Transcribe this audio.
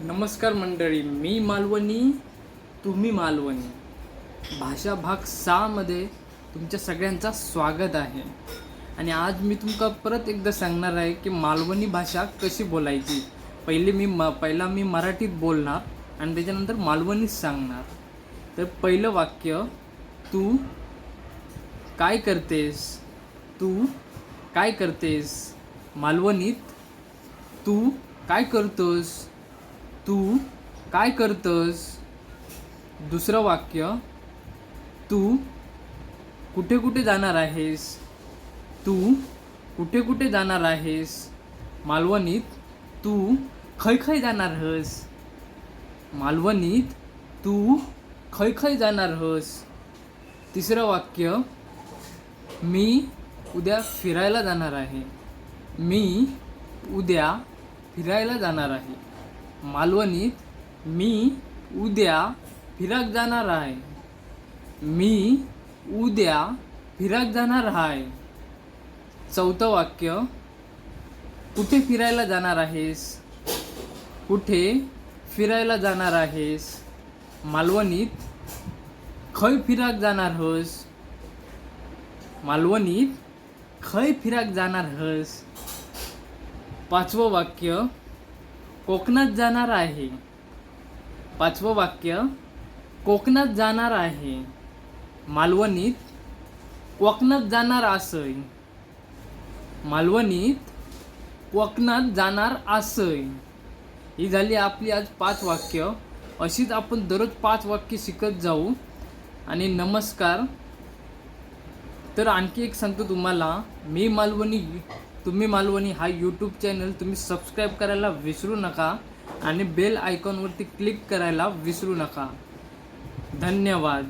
नमस्कार मंडळी मी मालवणी तुम्ही मालवणी. भाषा भाग सहामध्ये तुमच्या सगळ्यांचा स्वागत आहे. आणि आज मी तुमका परत एकदा सांगणार आहे की मालवणी भाषा कशी बोलायची. पहिले मी म पहिला मी मराठीत बोलणार आणि त्याच्यानंतर मालवणीत सांगणार. तर पहिलं वाक्य तू काय करतेस? तू काय करतेस? मालवणीत तू काय करतोस? तू काय करतोस? दुसरं वाक्य तू कुठे कुठे जाणार आहेस? तू कुठे कुठे जाणार आहेस? मालवणीत तू खय खय जाणार हस. मालवणीत तू खय खय जाणार हस. तिसरं वाक्य मी उद्या फिरायला जाणार आहे. मी उद्या फिरायला जाणार आहे. मालवणीत मी उद्या फिराक जाणार आहे. मी उद्या फिराक जाणार आहे. चौथं वाक्य कुठे फिरायला जाणार आहेस? कुठे फिरायला जाणार आहेस? मालवणीत खय फिराक जाणार हस? मालवणीत खय फिराक जाणार हस? पाचवं वाक्य कोकणात जाणार आहे. पाचवं वाक्य कोकणात जाणार आहे. मालवणीत कोकणात जाणार असय मालवणीत कोकणात जाणार असय ही झाली आपली आज पाच वाक्य. अशीच आपण दररोज पाच वाक्य शिकत जाऊ. आणि नमस्कार. तर आणखी एक सांगतो तुम्हाला. मी मालवणी तुम्ही मालवणी हा यूट्यूब चॅनल तुम्ही सबस्क्राईब करायला विसरू नका आणि बेल आयकॉनवरती क्लिक करायला विसरू नका. धन्यवाद.